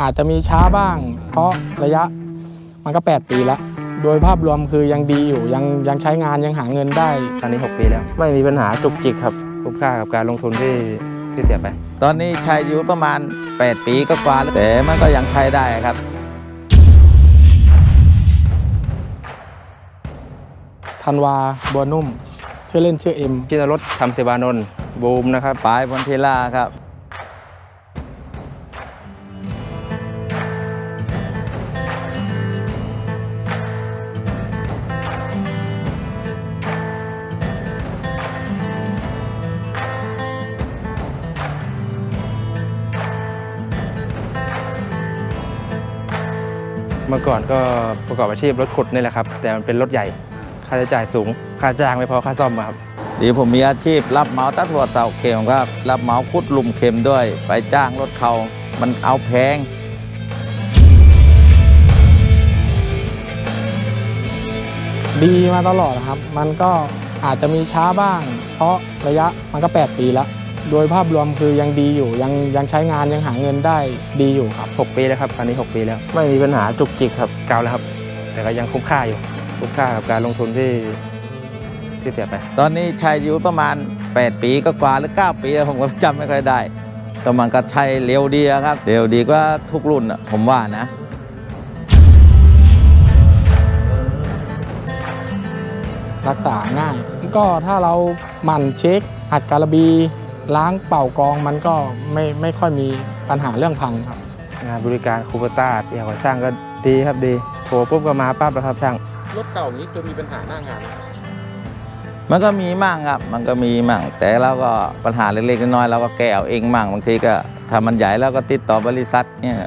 อาจจะมีช้าบ้าง เพราะระยะมันก็ 8 ปีแล้ว โดยภาพรวมคือยังดีอยู่ยังยังใช้งานยังหาเงินได้ ตอนนี้ 6 ปีแล้ว ไม่มีปัญหาจุกจิกครับคุ้มค่ากับการลงทุนที่ที่เสียไป ตอนนี้ใช้อยู่ประมาณ 8 ปีก็กว่าแล้วแต่มันก็ยังใช้ได้ครับธันวาบัวนุ่ม ชื่อเล่นชื่อเอ็มชินรสคำเสวานนท์บูมนะครับ ปลายพนเทล่าครับ เมื่อก่อนก็ประกอบอาชีพรถขุดนี่แหละครับ แต่มันเป็นรถใหญ่ ค่าใช้จ่ายสูง ค่าจ้างไม่พอค่าซ่อมอะครับดีผมมีอาชีพรับเหมาตัดหัวเสาเข็มครับ รับเหมาขุดหลุมเข็มด้วย ไปจ้างรถเขามันเอาแพงดีมาตลอดนะครับ มันก็อาจจะมีช้าบ้าง เพราะระยะมันก็ 8 ปีแล้ว โดยภาพรวมคือยังดีอยู่ยังยังใช้งานยังหาเงินได้ดีอยู่ครับ 6 ปีแล้วครับตอนนี้ 6 ปีแล้ว ไม่มีปัญหาจุกจิกครับเก่าแล้วครับ แต่ก็ยังคุ้มค่าอยู่ คุ้มค่ากับการลงทุนที่ที่เสียไป ตอนนี้ใช้อยู่ประมาณ 8 ปีก็กว่าหรือ 9 ปีแล้วผมก็จำไม่ค่อยได้แต่มันก็ใช้เร็วดีอะครับเร็วดีกว่าทุกรุ่นอะผมว่านะรักษาง่าย ก็ถ้าเราหมั่นเช็คหัดการบี ล้างเป่ากองมันก็ไม่ไม่ค่อยมีปัญหาเรื่องพังครับ งานบริการคูเปอร์ต้าเกี่ยวกับช่างก็ดีครับดีโทรปุ๊บก็มาปั๊บแล้วครับช่างรถเก่านี้จะมีปัญหาหน้างานไหมมันก็มีมั่งครับ มันก็มีมั่ง แต่เราก็ปัญหาเล็กๆน้อยๆเราก็แก้เอาเองมั่งบางทีก็ถ้ามันใหญ่เราก็ติดต่อบริษัทเนี่ย